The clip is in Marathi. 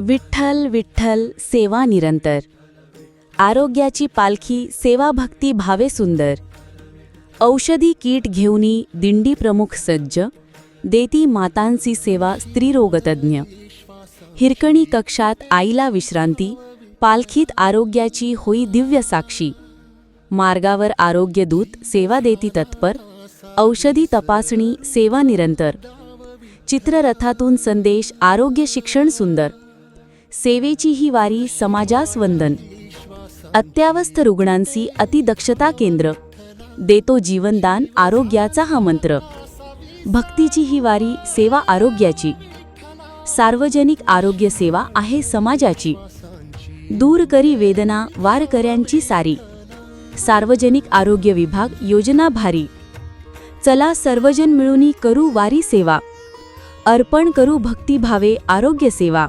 विठ्ठल विठ्ठल सेवा निरंतर. आरोग्याची पालखी सेवा भक्ती भावे सुंदर. औषधी कीट घेऊनी दिंडी प्रमुख सज्ज देती मातांची सेवा स्त्रीरोगतज्ञ. हिरकणी कक्षात आईला विश्रांती पालखीत आरोग्याची होई दिव्य साक्षी. मार्गावर आरोग्यदूत सेवा देती तत्पर औषधी तपासणी सेवा निरंतर. चित्ररथातून संदेश आरोग्य शिक्षण सुंदर. सेवेची ही वारी समाजास वंदन अत्यावस्थ रुग्णांची अतिदक्षता केंद्र. देतो जीवनदान आरोग्याचा हा मंत्र. भक्तीची ही वारी सेवा आरोग्याची. सार्वजनिक आरोग्य सेवा आहे समाजाची. दूर करी वेदना वारकऱ्यांची सारी. सार्वजनिक आरोग्य विभाग योजना भारी. चला सर्वजन मिळूनी करू वारी सेवा. अर्पण करू भक्तिभावे आरोग्य सेवा.